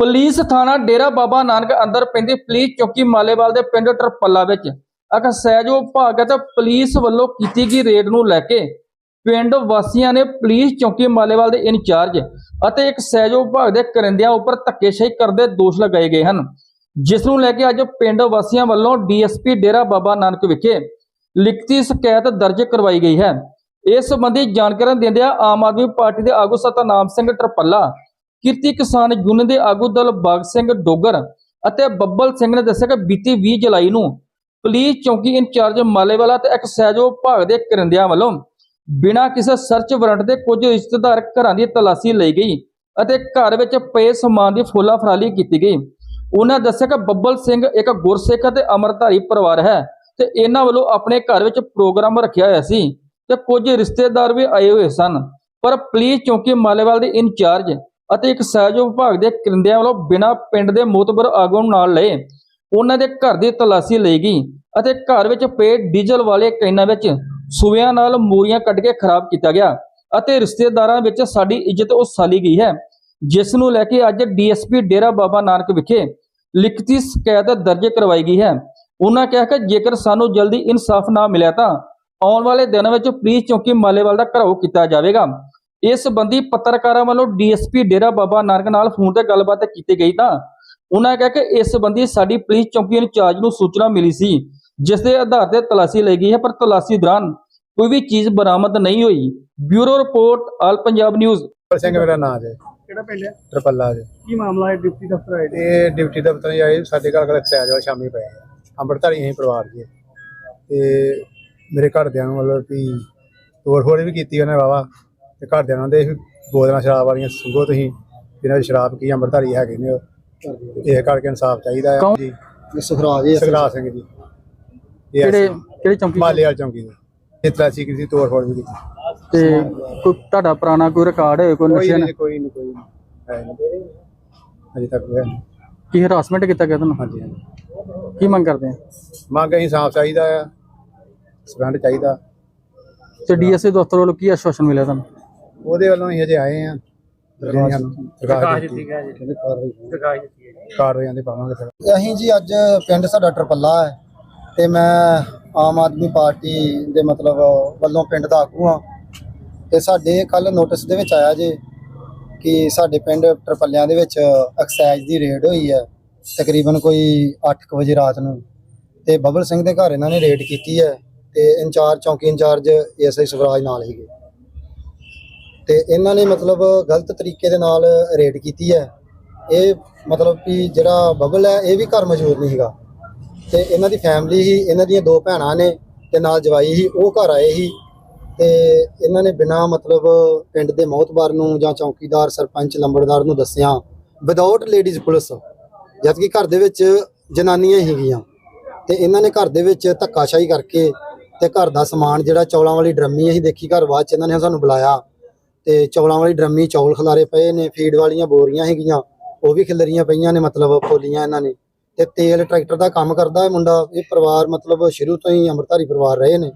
Police ਥਾਣਾ ਡੇਰਾ ਬਾਬਾ ਨਾਨਕ ਅੰਦਰ ਪੈਂਦੀ ਪੁਲਿਸ ਚੌਕੀ ਮਾਲੇਵਾਲ ਦੇ ਪਿੰਡ ਟਰਪੱਲਾ ਵਿੱਚ। ਇੱਕ ਸਹਿਯੋਗ ਭਾਗ ਅਤੇ ਪੁਲਿਸ ਵੱਲੋਂ ਕੀਤੀ ਗਈ ਰੇਡ ਨੂੰ ਲੈ ਕੇ ਪਿੰਡ ਵਾਸੀਆਂ ਨੇ ਪੁਲਿਸ ਚੌਕੀ ਮਾਲੇਵਾਲ ਦੇ ਇੰਚਾਰਜ ਅਤੇ ਇੱਕ ਸਹਿਯੋਗ ਭਾਗ ਦੇ ਕਰਿੰਦਿਆਂ ਉੱਪਰ ਧੱਕੇਸ਼ਾਹੀ ਕਰਦੇ ਦੋਸ਼ ਲਗਾਏ ਗਏ ਹਨ। ਜਿਸ ਨੂੰ ਲੈ ਕੇ ਅੱਜ ਪਿੰਡ ਵਾਸੀਆਂ ਵੱਲੋਂ ਡੀਐਸਪੀ ਡੇਰਾ ਬਾਬਾ ਨਾਨਕ ਵਿਖੇ ਲਿਖਤੀ ਸ਼ਿਕਾਇਤ ਦਰਜ ਕਰਵਾਈ ਗਈ ਹੈ। ਇਸ ਸੰਬੰਧੀ ਜਾਣਕਾਰੀ ਦਿੰਦਿਆਂ ਆਮ ਆਦਮੀ ਪਾਰਟੀ ਦੇ ਆਗੂ ਸਤਨਾਮ ਸਿੰਘ ਟਰਪੱਲਾ ਕਿਰਤੀ ਕਿਸਾਨ ਯੂਨੀਅਨ ਦੇ ਆਗੂ ਦਲ ਬਾਗ ਸਿੰਘ ਡੋਗਰ ਅਤੇ ਬੱਬਲ ਸਿੰਘ ਨੇ ਦੱਸਿਆ ਕਿ ਬੀਤੀ 20 ਜੁਲਾਈ ਨੂੰ ਪੁਲਿਸ ਚੌਕੀ ਇੰਚਾਰਜ ਮਾਲੇਵਾਲਾ ਤੇ ਇੱਕ ਸਹਿਯੋਗ ਭਾਗ ਦੇ ਕਰਿੰਦਿਆਂ ਵੱਲੋਂ ਬਿਨਾਂ ਕਿਸੇ ਸਰਚ ਵਾਰੰਟ ਦੇ ਕੁਝ ਰਿਸ਼ਤੇਦਾਰ ਘਰਾਂ ਦੀ ਤਲਾਸ਼ੀ ਲਈ ਗਈ ਅਤੇ ਘਰ ਵਿੱਚ ਪਏ ਸਮਾਨ ਦੀ ਫੋਲਾ ਫਰਾਲੀ ਕੀਤੀ ਗਈ। ਉਹਨਾਂ ਦੱਸਿਆ ਕਿ ਬੱਬਲ ਸਿੰਘ ਇੱਕ ਗੁਰਸਿੱਖ ਅਤੇ ਅਮਰਧਾਰੀ ਪਰਿਵਾਰ ਹੈ ਤੇ ਇਹਨਾਂ ਵੱਲੋਂ ਆਪਣੇ ਘਰ ਵਿੱਚ ਪ੍ਰੋਗਰਾਮ ਰੱਖਿਆ ਹੋਇਆ ਸੀ ਤੇ ਕੁਝ ਰਿਸ਼ਤੇਦਾਰ ਵੀ ਆਏ ਹੋਏ ਸਨ। ਪਰ ਪੁਲਿਸ ਚੌਕੀ ਮਾਲੇਵਾਲ ਦੇ ਇੰਚਾਰਜ ਅਤੇ ਇੱਕ ਸਹਿਯੋਗ ਵਿਭਾਗ ਦੇ ਕਰਿੰਦਿਆਂ ਵੱਲੋਂ ਬਿਨਾਂ ਪਿੰਡ ਦੇ ਮੋਤਬਰ ਆਗੂ ਨੂੰ ਨਾਲ ਲਏ, ਉਹਨਾਂ ਦੇ ਘਰ ਦੀ ਤਲਾਸ਼ੀ ਲਈ ਗਈ ਅਤੇ ਘਰ ਵਿੱਚ ਪਏ ਡੀਜ਼ਲ ਵਾਲੇ ਕੈਨਾਂ ਵਿੱਚ ਸੂਇਆਂ ਨਾਲ ਮੂਰੀਆਂ ਕੱਢ ਕੇ ਖਰਾਬ ਕੀਤਾ ਗਿਆ ਅਤੇ ਰਿਸ਼ਤੇਦਾਰਾਂ ਵਿੱਚ ਸਾਡੀ ਇੱਜ਼ਤ ਉਸਾਲੀ ਗਈ ਹੈ, ਜਿਸ ਨੂੰ ਲੈ ਕੇ ਅੱਜ ਡੀਐਸਪੀ ਡੇਰਾ ਬਾਬਾ ਨਾਨਕ ਵਿਖੇ ਲਿਖਤੀ ਸ਼ਿਕਾਇਤ ਦਰਜ ਕਰਵਾਈ ਗਈ ਹੈ। ਉਹਨਾਂ ਕਿਹਾ ਕਿ ਜੇਕਰ ਸਾਨੂੰ ਜਲਦੀ ਇਨਸਾਫ ਨਾ ਮਿਲਿਆ ਤਾਂ ਆਉਣ ਵਾਲੇ ਦਿਨਾਂ ਵਿੱਚ ਪੁਲਿਸ ਚੌਕੀ ਮਾਲੇਵਾਲ ਦਾ ਘਰਾਓ ਕੀਤਾ ਜਾਵੇਗਾ। ਇਸ ਸੰਬੰਧੀ ਪੱਤਰਕਾਰਾਂ ਵੱਲੋਂ ਡੀਐਸਪੀ ਡੇਰਾ ਬਾਬਾ ਨਾਨਕ ਨਾਲ ਫੋਨ ਤੇ ਗੱਲਬਾਤ ਕੀਤੀ ਗਈ ਤਾਂ ਉਹਨਾਂ ਕਿਹਾ ਕਿ ਇਸ ਸੰਬੰਧੀ ਸਾਡੀ ਪੁਲਿਸ ਚੌਕੀ ਇੰਚਾਰਜ ਨੂੰ ਸੂਚਨਾ ਮਿਲੀ ਸੀ ਜਿਸ ਦੇ ਆਧਾਰ ਤੇ ਤਲਾਸ਼ੀ ਲਈ ਗਈ ਹੈ ਪਰ ਤਲਾਸ਼ੀ ਦੌਰਾਨ ਕੋਈ ਵੀ ਚੀਜ਼ ਬਰਾਮਦ ਨਹੀਂ ਹੋਈ। Bureau report all Punjab news. Singh ਮੇਰਾ ਨਾਮ ਹੈ ਕਿਹੜਾ ਪਿੰਡ ਹੈ? ਟਰਪੱਲਾ ਜੀ। ਕੀ ਮਾਮਲਾ ਹੈ? ਡਿਪਟੀ ਦਫ਼ਤਰ ਆਏ ਇਹ ਡਿਊਟੀ ਦਫ਼ਤਰ ਹੀ ਆਏ। ਸਾਡੇ ਘਰ ਕੋਲ ਐਕਸਾਈਜ਼ ਵਾਲਾ ਸ਼ਾਮੀ ਪਿਆ ਅੰਮ੍ਰਿਤਧਾਰੀ ਅਸੀਂ ਪਰਿਵਾਰ ਜੀ। ਤੇ ਮੇਰੇ ਘਰਦਿਆਂ ਨੂੰ ਮਤਲਬ ਕਿ ਤੋੜ ਫੋੜ ਵੀ ਕੀਤੀ ਉਹਨੇ ਵਾਵਾ ਤੇ ਘਰਦਿਆਂ ਨੂੰ ਦੇ ਬੋਤਲਾਂ ਸ਼ਰਾਬ ਵਾਲੀਆਂ ਸੁਗੋ ਤੁਸੀਂ ਇਹਨਾਂ ਦੀ ਸ਼ਰਾਬ ਕੀ ਅੰਮ੍ਰਿਤਧਾਰੀ ਹੈਗੇ ਨੇ ਉਹ। ਇਹ ਕਰਕੇ ਇਨਸਾਫ ਚਾਹੀਦਾ ਹੈ ਕੌਣ? ਜੀ। ਸੁਖਰਾਜ ਜੀ ਸੁਖਰਾਜ ਸਿੰਘ ਜੀ। ਇਹ ਕਿਹੜੇ ਅਸੀਂ ਕਿਹੜੇ ਚੌਂਕੀ ਮਾਲੇ ਵਾਲ ਚੌਂਕੀ ਦੇ। ਇਹ ਤਲਾਸ਼ੀ ਕੀਤੀ ਤੋੜ ਫੋੜ ਵੀ ਕੀਤੀ। ਤੇ ਕੋਈ ਤੁਹਾਡਾ ਪੁਰਾਣਾ ਕੋਈ ਰਿਕਾਰਡ ਹੈ ਕੋਈ ਕੋਈ ਨਸ਼ੇ ਨਹੀਂ ਕੋਈ ਨਹੀਂ ਕੋਈ ਨਹੀਂ। ਹੈ ਨਹੀਂ। ਅਜੇ ਤੱਕ ਹੋਇਆ ਨਹੀਂ। ਕੀ ਹਰਾਸਮੈਂਟ ਕੀਤਾ ਗਿਆ ਤੁਹਾਨੂੰ? ਹਾਂਜੀ ਹਾਂਜੀ। ਕੀ ਮੰਗ ਕਰਦੇ ਆ? ਮੰਗ ਅਸੀਂ ਸਾਫ਼ ਚਾਹੀਦਾ ਆ। ਸਬੰਧ ਚਾਹੀਦਾ। ਤੇ ਡੀਐਸਏ ਦਫ਼ਤਰ ਵੱਲੋਂ ਕੀ ਆਸ਼ਵਾਸਨ ਮਿਲਿਆ ਤੁਹਾਨੂੰ? ਉਹਦੇ ਵੱਲੋਂ ਹੀ ਅਜੇ ਆਏ ਆ। ਕਾਰਵਾਈਆਂ ਦੇ ਪਾਵਾਂਗੇ ਅਸੀਂ ਜੀ ਅੱਜ ਪਿੰਡ ਸਾਡਾ ਟਰਪੱਲਾ ਹੈ ਤੇ ਮੈਂ ਆਮ ਆਦਮੀ ਪਾਰਟੀ ਦੇ ਮਤਲਬ ਵੱਲੋਂ ਪਿੰਡ ਦਾ ਆਗੂ ਹਾਂ। ਤੇ ਸਾਡੇ ਕੱਲ ਨੋਟਿਸ ਦੇ ਵਿੱਚ ਆਇਆ ਜੇ ਕਿ ਸਾਡੇ ਪਿੰਡ ਟਰਪੱਲਿਆਂ ਦੇ ਵਿੱਚ ਐਕਸਾਈਜ਼ ਦੀ ਰੇਡ ਹੋਈ ਹੈ ਤਕਰੀਬਨ ਕੋਈ 8:00 ਵਜੇ ਰਾਤ ਨੂੰ। ਤੇ ਬੱਬਲ ਸਿੰਘ ਦੇ ਘਰ ਇਹਨਾਂ ਨੇ ਰੇਡ ਕੀਤੀ ਹੈ ਤੇ ਇੰਚਾਰਜ ਚੌਂਕੀ ਇੰਚਾਰਜ ਐਸਆਈ ਸੁਖਰਾਜ ਨਾਲ ਹੀਗੇ ਤੇ ਇਹਨਾਂ ਨੇ ਮਤਲਬ ਗਲਤ ਤਰੀਕੇ ਦੇ ਨਾਲ ਰੇਡ ਕੀਤੀ ਹੈ। ਇਹ ਮਤਲਬ ਕਿ ਜਿਹੜਾ ਬਬਲ ਹੈ, ਇਹ ਵੀ ਘਰ ਮੌਜੂਦ ਨਹੀਂ ਹੈਗਾ ਤੇ ਇਹਨਾਂ ਦੀ ਫੈਮਿਲੀ ਹੀ, ਇਹਨਾਂ ਦੀਆਂ ਦੋ ਭੈਣਾਂ ਨੇ ਤੇ ਨਾਲ ਜਵਾਈ ਹੀ, ਉਹ ਘਰ ਆਏ ਸੀ ਤੇ ਇਹਨਾਂ ਨੇ ਬਿਨਾ ਮਤਲਬ ਪਿੰਡ ਦੇ ਮੌਤਬਾਰ ਨੂੰ ਜਾਂ ਚੌਕੀਦਾਰ, ਸਰਪੰਚ, ਲੰਬੜਦਾਰ ਨੂੰ ਦੱਸਿਆ ਵਿਦਆਊਟ ਲੇਡੀਜ਼ ਪੁਲਿਸ ਜਦ ਕਿ ਘਰ ਦੇ ਵਿੱਚ ਜਨਾਨੀਆਂ ਹੀ ਹੈਗੀਆਂ ਤੇ ਇਹਨਾਂ ਨੇ ਘਰ ਦੇ ਵਿੱਚ ਧੱਕਾਸ਼ਾਹੀ ਕਰਕੇ ਤੇ ਘਰ ਦਾ ਸਮਾਨ ਜਿਹੜਾ ਚੌਲਾਂ ਵਾਲੀ ਡਰਮੀ ਅਸੀਂ ਦੇਖੀ, ਘਰ ਬਾਅਦ ਚ ਇਹਨਾਂ ਨੇ ਸਾਨੂੰ ਬੁਲਾਇਆ। ਤੇ ਚੌਲਾਂ ਵਾਲੀ ਡਰਮੀ ਚੌਲ ਖਲਾਰੇ ਪਏ ਨੇ, ਫੀਡ ਵਾਲੀਆਂ ਬੋਰੀਆਂ ਹੈਗੀਆਂ, ਉਹ ਵੀ ਖਿਲਰੀਆਂ ਪਈਆਂ ਨੇ, ਮਤਲਬ ਫੋਲੀਆਂ ਇਹਨਾਂ ਨੇ। ਤੇ ਤੇਲ ਟਰੈਕਟਰ ਦਾ ਕੰਮ ਕਰਦਾ ਹੈ ਮੁੰਡਾ, ਇਹ ਪਰਿਵਾਰ ਮਤਲਬ ਸ਼ੁਰੂ ਤੋਂ ਹੀ ਅੰਮ੍ਰਿਤਧਾਰੀ ਪਰਿਵਾਰ ਰਹੇ ਨੇ।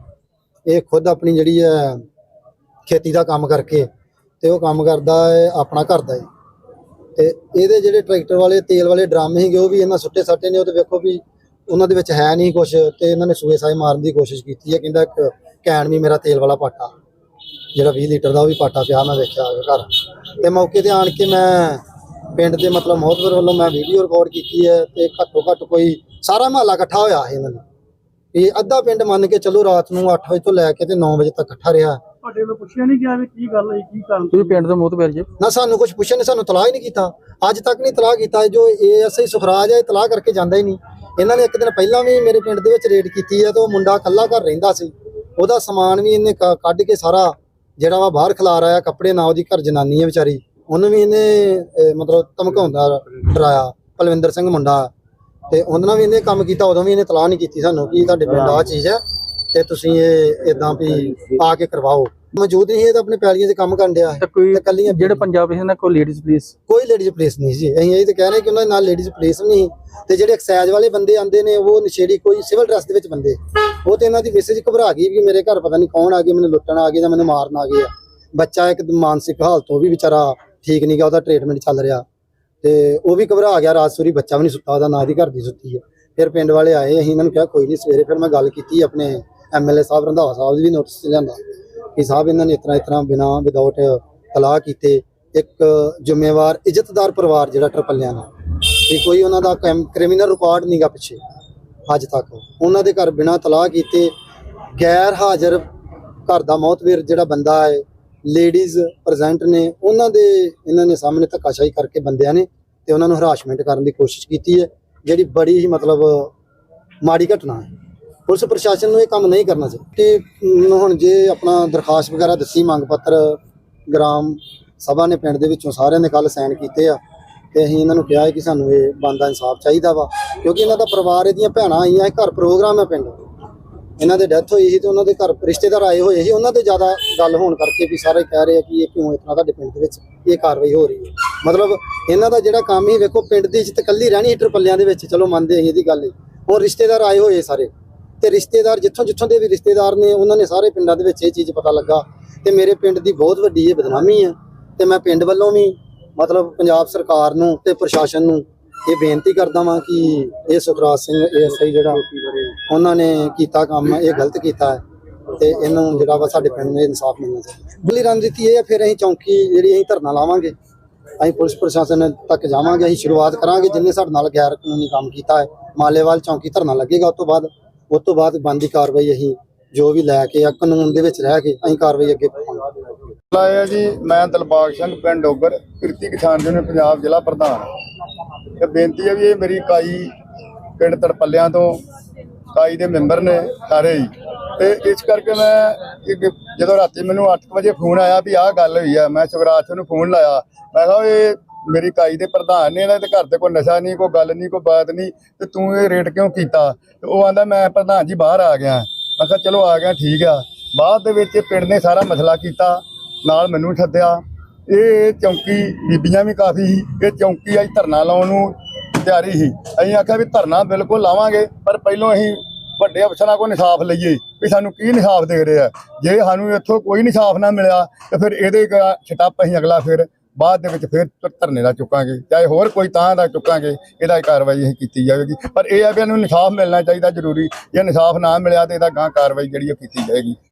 ਇਹ ਖੁਦ ਆਪਣੀ ਜਿਹੜੀ ਹੈ ਖੇਤੀ ਦਾ ਕੰਮ ਕਰਕੇ ਤੇ ਉਹ ਕੰਮ ਕਰਦਾ ਹੈ ਆਪਣਾ ਘਰ ਦਾ ਹੀ। ਤੇ ਇਹਦੇ ਜਿਹੜੇ ਟਰੈਕਟਰ ਵਾਲੇ ਤੇਲ ਵਾਲੇ ਡਰਮ ਸੀਗੇ ਉਹ ਵੀ ਇਹਨਾਂ ਸੁੱਟੇ ਸਾਟੇ ਨੇ, ਉਹ ਤੇ ਵੇਖੋ ਵੀ ਉਹਨਾਂ ਦੇ ਵਿੱਚ ਹੈ ਨਹੀਂ ਕੁਝ ਤੇ ਇਹਨਾਂ ਨੇ ਸੂਏ ਸਾਏ ਮਾਰਨ ਦੀ ਕੋਸ਼ਿਸ਼ ਕੀਤੀ ਹੈ। ਕਹਿੰਦਾ ਇੱਕ ਕੈਨ ਵੀ ਮੇਰਾ ਤੇਲ ਵਾਲਾ ਪਾਟਾ। ਜਿਹੜਾ 20 ਲੀਟਰ ਦਾ ਉਹ ਵੀ ਪਾਟਾ ਪਿਆ ਮੈਂ ਵੇਖਿਆ ਆ ਕੇ ਘਰ। ਤੇ ਮੌਕੇ ਤੇ ਆਣ ਕੇ ਮੈਂ ਪਿੰਡ ਦੇ ਮਤਲਬ ਮੋਹਤਵਰ ਵੱਲੋਂ ਮੈਂ ਵੀਡੀਓ ਰਿਕਾਰਡ ਕੀਤੀ ਹੈ ਤੇ ਘੱਟੋ ਘੱਟ ਕੋਈ ਸਾਰਾ ਮਹੱਲਾ ਇਕੱਠਾ ਹੋਇਆ ਸੀ ਇਹਨਾਂ ਨੇ ਇਹ ਅੱਧਾ ਪਿੰਡ ਮੰਨ ਕੇ ਚੱਲੋ ਰਾਤ ਨੂੰ 8 ਵਜੇ ਤੋਂ ਲੈ ਕੇ ਤੇ 9 ਵਜੇ ਤੱਕ ਇਕੱਠਾ ਰਿਹਾ। ਤੁਹਾਡੇ ਵੱਲੋਂ ਪੁੱਛਿਆ ਨਹੀਂ ਗਿਆ ਵੀ ਕੀ ਗੱਲ ਹੋਈ ਕੀ ਕਾਰਨ ਤੁਸੀਂ ਪਿੰਡ ਦੇ ਮੋਹਤਬਰ ਜੀ। ਨਾ ਸਾਨੂੰ ਕੁਝ ਪੁੱਛਣ ਨੇ ਸਾਨੂੰ ਤਲਾਹ ਹੀ ਨਹੀਂ ਕੀਤਾ। ਅੱਜ ਤੱਕ ਨਹੀਂ ਤਲਾਹ ਕੀਤਾ ਜੋ ਏਐਸਆਈ ਸੁਖਰਾਜ ਹੈ ਇਹ ਤਲਾਹ ਕਰਕੇ ਜਾਂਦਾ ਹੀ ਨਹੀਂ ਇਹਨਾਂ ਨੇ ਇੱਕ ਦਿਨ ਪਹਿਲਾਂ ਵੀ ਮੇਰੇ ਪਿੰਡ ਦੇ ਵਿੱਚ ਰੇਡ ਕੀਤੀ ਹੈ ਤੇ ਉਹ ਮੁੰਡਾ ਇਕੱਲਾ ਘਰ ਰਹਿੰਦਾ ਸੀ। ਉਹਦਾ ਸਮਾਨ ਵੀ ਇਹਨੇ ਕੱਢ ਕੇ ਸਾਰਾ ਜਿਹੜਾ ਵਾ ਬਾਹਰ ਖਿਲਾਰ ਆਇਆ ਕੱਪੜੇ ਨਾ ਉਹਦੀ ਘਰ ਜਨਾਨੀ ਹੈ ਵਿਚਾਰੀ, ਉਹਨੂੰ ਵੀ ਇਹਨੇ ਮਤਲਬ ਧਮਕਾਉਂਦਾ, ਡਰਾਇਆ। ਪਲਵਿੰਦਰ ਸਿੰਘ ਮੁੰਡਾ। ਤੇ ਉਹਨਾਂ ਨਾਲ ਵੀ ਇਹਨੇ ਕੰਮ ਕੀਤਾ, ਉਦੋਂ ਵੀ ਇਹਨੇ ਤਲਾਹ ਨਹੀਂ ਕੀਤੀ ਸਾਨੂੰ ਕਿ ਤੁਹਾਡੇ ਪਿੰਡ ਆਹ ਚੀਜ਼ ਹੈ ਤੇ ਤੁਸੀਂ ਇਹ ਇਦਾਂ ਵੀ ਆ ਕੇ ਕਰਵਾਓ। ਮੌਜੂਦ ਨਹੀਂ ਇਹ ਤਾਂ ਆਪਣੇ ਪੈਲੀਆਂ 'ਚ ਕੰਮ ਕਰਨ ਡਿਆ ਹੈ। ਤੇ ਕੋਈ ਕੱਲੀਆਂ ਜਿਹੜੇ ਪੰਜਾਬ ਵਿੱਚ ਨਾ ਕੋਈ ਲੇਡੀਜ਼ ਪੁਲਿਸ ਕੋਈ ਲੇਡੀਜ਼ ਪੁਲਿਸ ਨਹੀਂ ਸੀ। ਅਸੀਂ ਇਹ ਤਾਂ ਕਹਿ ਰਹੇ ਕਿ ਉਹਨਾਂ ਦੇ ਨਾਲ ਲੇਡੀਜ਼ ਪੁਲਿਸ ਨਹੀਂ ਤੇ ਜਿਹੜੇ ਐਕਸਾਈਜ਼ ਵਾਲੇ ਬੰਦੇ ਆਂਦੇ ਨੇ ਉਹ ਨਸ਼ੇੜੀ ਕੋਈ ਸਿਵਲ ਡਰੈਸ ਦੇ ਵਿੱਚ ਬੰਦੇ। ਉਹ ਤੇ ਇਹਨਾਂ ਦੀ ਮੈਸੇਜ ਘਬਰਾ ਗਈ ਵੀ ਮੇਰੇ ਘਰ ਪਤਾ ਨਹੀਂ ਕੌਣ ਆ ਗਿਆ ਮੈਨੂੰ ਲੁੱਟਣ ਆ ਗਿਆ ਜਾਂ ਮੈਨੂੰ ਮਾਰਨ ਆ ਗਿਆ। ਬੱਚਾ ਇੱਕ ਮਾਨਸਿਕ ਹਾਲਤ ਉਹ ਵੀ ਵਿਚਾਰਾ ਠੀਕ ਨਹੀਂ ਗਾ ਉਹਦਾ ਟ੍ਰੀਟਮੈਂਟ ਚੱਲ ਰਿਹਾ। ਤੇ ਉਹ ਵੀ ਘਬਰਾ ਗਿਆ ਰਾਤ ਸੂਰੀ ਬੱਚਾ ਵੀ ਨਹੀਂ ਸੁੱਤਾ ਉਹਦਾ ਨਾਂ ਦੀ ਘਰ ਦੀ ਸੁੱਤੀ ਹੈ ਫਿਰ ਪਿੰਡ ਵਾਲੇ ਆਏ ਅਸੀਂ ਇਹਨਾਂ ਨੂੰ ਕਿਹਾ ਕੋਈ ਨਹੀਂ ਸਵੇਰੇ ਫਿਰ ਮੈਂ ਗੱਲ ਕੀਤੀ ਆਪਣੇ ਐਮਐਲਏ ਸਾਹਿਬ ਰੰਧਾਵਾ ਸਾਹਿਬ ਦੀ ਵੀ ਨੋਟਿਸ ਲਿਆਂਦਾ। ਕਿ ਸਾਹਿਬ ਇਹਨਾਂ ਨੇ ਇਤਨਾ ਇਤਨਾ ਬਿਨਾ ਵਿਦਆਊਟ ਤਲਾਕ ਕੀਤੇ, ਇੱਕ ਜ਼ਿੰਮੇਵਾਰ, ਇੱਜ਼ਤਦਾਰ ਪਰਿਵਾਰ ਜਿਹੜਾ ਟਰਪਲਿਆਂ ਦਾ ਕਿ ਕੋਈ ਉਹਨਾਂ ਦਾ ਕ੍ਰਿਮੀਨਲ ਰਿਕਾਰਡ ਨਹੀਂਗਾ ਪਿੱਛੇ, ਅੱਜ ਤੱਕ। ਉਹਨਾਂ ਦੇ ਘਰ ਬਿਨਾ ਤਲਾਕ ਕੀਤੇ, ਗੈਰ ਹਾਜ਼ਰ ਘਰ ਦਾ ਮੌਤਵੀਰ ਜਿਹੜਾ ਬੰਦਾ ਹੈ ਲੇਡੀਜ਼ ਪ੍ਰੈਜ਼ੈਂਟ ਨੇ, ਉਹਨਾਂ ਦੇ, ਇਹਨਾਂ ਨੇ ਸਾਹਮਣੇ ਧੱਕਾਸ਼ਾਹੀ ਕਰਕੇ ਬੰਦਿਆਂ ਨੇ ਤੇ ਉਹਨਾਂ ਨੂੰ ਹਰਾਸਮੈਂਟ ਕਰਨ ਦੀ ਕੋਸ਼ਿਸ਼ ਕੀਤੀ ਹੈ, ਜਿਹੜੀ ਬੜੀ ਹੀ ਮਤਲਬ ਮਾੜੀ ਘਟਨਾ ਹੈ। ਪੁਲਿਸ ਪ੍ਰਸ਼ਾਸਨ ਨੂੰ ਇਹ ਕੰਮ ਨਹੀਂ ਕਰਨਾ ਚਾਹੀਦਾ। ਕਿ ਹੁਣ ਜੇ ਆਪਣਾ ਦਰਖਾਸਤ ਵਗੈਰਾ ਦਿੱਤੀ, ਮੰਗ ਪੱਤਰ, ਗ੍ਰਾਮ ਸਭਾ ਨੇ ਪਿੰਡ ਦੇ ਵਿੱਚੋਂ ਸਾਰਿਆਂ ਨੇ ਕੱਲ ਸਾਈਨ ਕੀਤੇ ਆ, ਤੇ ਅਸੀਂ ਇਹਨਾਂ ਨੂੰ ਕਿਹਾ ਕਿ ਸਾਨੂੰ ਇਹ ਬੰਦਾ ਇਨਸਾਫ ਚਾਹੀਦਾ ਵਾ, ਕਿਉਂਕਿ ਇਹਨਾਂ ਦਾ ਪਰਿਵਾਰ, ਇਹਦੀਆਂ ਭੈਣਾਂ ਆਈਆਂ, ਇਹ ਘਰ ਪ੍ਰੋਗਰਾਮ ਹੈ ਪਿੰਡ। ਇਹਨਾਂ ਦੇ ਡੈਥ ਹੋਈ ਸੀ ਤੇ ਉਹਨਾਂ ਦੇ ਘਰ ਰਿਸ਼ਤੇਦਾਰ ਆਏ ਹੋਏ ਸੀ, ਉਹਨਾਂ ਦੇ ਜ਼ਿਆਦਾ ਗੱਲ ਹੋਣ ਕਰਕੇ ਵੀ ਸਾਰੇ ਕਹਿ ਰਹੇ ਆ ਕਿ ਇਹ ਕਿਉਂ ਇਤਨਾ ਤੁਹਾਡੇ ਪਿੰਡ ਦੇ ਵਿੱਚ ਇਹ ਕਾਰਵਾਈ ਹੋ ਰਹੀ ਹੈ। ਮਤਲਬ ਇਹਨਾਂ ਦਾ ਜਿਹੜਾ ਕੰਮ ਹੀ ਵੇਖੋ ਪਿੰਡ ਦੀ ਇੱਜ਼ਤ ਇਕੱਲੀ ਰਹਿਣੀ ਸੀ ਟਰਪੱਲਿਆਂ ਦੇ ਵਿੱਚ, ਚਲੋ ਮੰਨਦੇ ਅਸੀਂ ਇਹਦੀ ਗੱਲ ਹੁਣ ਰਿਸ਼ਤੇਦਾਰ ਆਏ ਹੋਏ ਸਾਰੇ। ਤੇ ਰਿਸ਼ਤੇਦਾਰ ਜਿੱਥੋਂ ਜਿੱਥੋਂ ਦੇ ਵੀ ਰਿਸ਼ਤੇਦਾਰ ਨੇ, ਉਹਨਾਂ ਨੇ ਸਾਰੇ ਪਿੰਡਾਂ ਦੇ ਵਿੱਚ ਇਹ ਚੀਜ਼ ਪਤਾ ਲੱਗਾ। ਤੇ ਮੇਰੇ ਪਿੰਡ ਦੀ ਬਹੁਤ ਵੱਡੀ ਇਹ ਬਦਨਾਮੀ ਹੈ ਤੇ ਮੈਂ ਪਿੰਡ ਵੱਲੋਂ ਵੀ ਮਤਲਬ ਪੰਜਾਬ ਸਰਕਾਰ ਨੂੰ ਤੇ ਪ੍ਰਸ਼ਾਸਨ ਨੂੰ ਇਹ ਬੇਨਤੀ ਕਰਦਾ ਵਾਂ ਕਿ ਇਹ ਸੁਖਰਾਜ ਸਿੰਘ ਏਐਸਆਈ ਜਿਹੜਾ ਉਹਨਾਂ ਨੇ ਕੀਤਾ ਕੰਮ, ਇਹ ਗਲਤ ਕੀਤਾ ਹੈ। ਤੇ ਇਹਨੂੰ ਜਿਹੜਾ ਵਾ ਸਾਡੇ ਪਿੰਡ ਨੂੰ ਇਨਸਾਫ ਮਿਲਣਾ ਚਾਹੀਦਾ। ਅਗਲੀ ਰਣਨੀਤੀ ਇਹ ਹੈ ਫਿਰ ਅਸੀਂ ਚੌਂਕੀ ਜਿਹੜੀ ਅਸੀਂ ਧਰਨਾ ਲਾਵਾਂਗੇ, ਅਸੀਂ ਪੁਲਿਸ ਪ੍ਰਸ਼ਾਸਨ ਤੱਕ ਜਾਵਾਂਗੇ, ਅਸੀਂ ਸ਼ੁਰੂਆਤ ਕਰਾਂਗੇ। ਜਿੰਨੇ ਸਾਡੇ ਨਾਲ ਗੈਰ ਕਾਨੂੰਨੀ ਕੰਮ ਕੀਤਾ ਹੈ, ਮਾਲੇਵਾਲ ਚੌਂਕੀ ਧਰਨਾ ਲੱਗੇਗਾ ਉਸ ਤੋਂ ਬਾਅਦ। ਉਸ ਤੋਂ ਬਾਅਦ ਬੰਦੀ ਕਾਰਵਾਈ ਅਸੀਂ ਜੋ ਵੀ ਲੈ ਕੇ ਆ, ਕਾਨੂੰਨ ਦੇ ਵਿੱਚ ਰਹਿ ਕੇ ਅਸੀਂ ਕਾਰਵਾਈ ਅੱਗੇ ਪਾਵਾਂਗੇ। ਲਾਇਆ ਜੀ, ਮੈਂ ਦਿਲਬਾਗ ਸਿੰਘ ਪਿੰਡ ਡੋਗਰ, ਕਿਰਤੀ ਕਿਸਾਨ ਯੂਨੀਅਨ ਪੰਜਾਬ ਜ਼ਿਲ੍ਹਾ ਪ੍ਰਧਾਨ। ਤੇ ਬੇਨਤੀ ਹੈ ਵੀ ਇਹ ਮੇਰੀ ਕਾਈ ਪਿੰਡ ਤੜਪੱਲਿਆਂ ਤੋਂ, ਕਾਈ ਦੇ ਮੈਂਬਰ ਨੇ ਸਾਰੇ ਹੀ। ਤੇ ਇਸ ਕਰਕੇ ਮੈਂ ਜਦੋਂ ਰਾਤੀ ਮੈਨੂੰ 8 ਵਜੇ ਫੋਨ ਆਇਆ ਵੀ ਆਹ ਗੱਲ ਹੋਈ ਆ, ਮੈਂ ਸ਼ਿਵਰਾਜ ਨੂੰ ਫੋਨ ਲਾਇਆ। ਮੈਂ ਕਿਹਾ ਇਹ ਮੇਰੀ ਕਾਈ ਦੇ ਪ੍ਰਧਾਨ ਨੇ ਇਹਨਾਂ ਦੇ ਘਰ ਤੇ ਕੋਈ ਨਸ਼ਾ ਨਹੀਂ, ਕੋਈ ਗੱਲ ਨਹੀਂ, ਕੋਈ ਬਾਤ ਨਹੀਂ, ਤੇ ਤੂੰ ਇਹ ਰੇਟ ਕਿਉਂ ਕੀਤਾ? ਤੇ ਉਹ ਆਂਦਾ, ਮੈਂ ਪ੍ਰਧਾਨ ਜੀ ਬਾਹਰ ਆ ਗਿਆ। ਮੈਂ ਕਿਹਾ, ਚਲੋ ਆ ਗਿਆ, ਠੀਕ ਆ। ਬਾਅਦ ਦੇ ਵਿੱਚ ਪਿੰਡ ਨੇ ਸਾਰਾ ਮਸਲਾ ਕੀਤਾ, ਨਾਲ ਮੈਨੂੰ ਛੱਡਿਆ ਇਹ ਚੌਂਕੀ ਬੀਬੀਆਂ ਵੀ ਕਾਫੀ ਸੀ, ਇਹ ਚੌਂਕੀ ਅੱਜ ਧਰਨਾ ਲਾਉਣ ਨੂੰ ਤਿਆਰੀ ਸੀ। ਅਸੀਂ ਆਖਿਆ ਵੀ ਧਰਨਾ ਬਿਲਕੁਲ ਲਾਵਾਂਗੇ, ਪਰ ਪਹਿਲਾਂ ਅਸੀਂ ਵੱਡੇ ਅਫਸਰਾਂ ਕੋਲ ਇਨਸਾਫ ਲਈਏ, ਵੀ ਸਾਨੂੰ ਕੀ ਇਨਸਾਫ ਦੇ ਰਹੇ ਆ। ਜੇ ਸਾਨੂੰ ਇੱਥੋਂ ਕੋਈ ਇਨਸਾਫ ਨਾ ਮਿਲਿਆ, ਤਾਂ ਫਿਰ ਇਹਦੇ ਛਟਾਪ ਅਸੀਂ ਅਗਲਾ ਫਿਰ ਬਾਅਦ ਦੇ ਵਿੱਚ ਫਿਰ ਧਰਨੇ ਦਾ ਚੁੱਕਾਂਗੇ, ਚਾਹੇ ਹੋਰ ਕੋਈ ਤਾਂ ਦਾ ਚੁੱਕਾਂਗੇ, ਇਹਦਾ ਕਾਰਵਾਈ ਅਸੀਂ ਕੀਤੀ ਜਾਵੇਗੀ। ਪਰ ਇਹ ਆ ਵੀ ਇਹਨੂੰ ਇਨਸਾਫ ਮਿਲਣਾ ਚਾਹੀਦਾ ਜ਼ਰੂਰੀ, ਜੇ ਇਨਸਾਫ ਨਾ ਮਿਲਿਆ ਤੇ ਇਹਦਾ ਗਾਂ ਕਾਰਵਾਈ ਜਿਹੜੀ ਉਹ ਕੀਤੀ ਜਾਏਗੀ।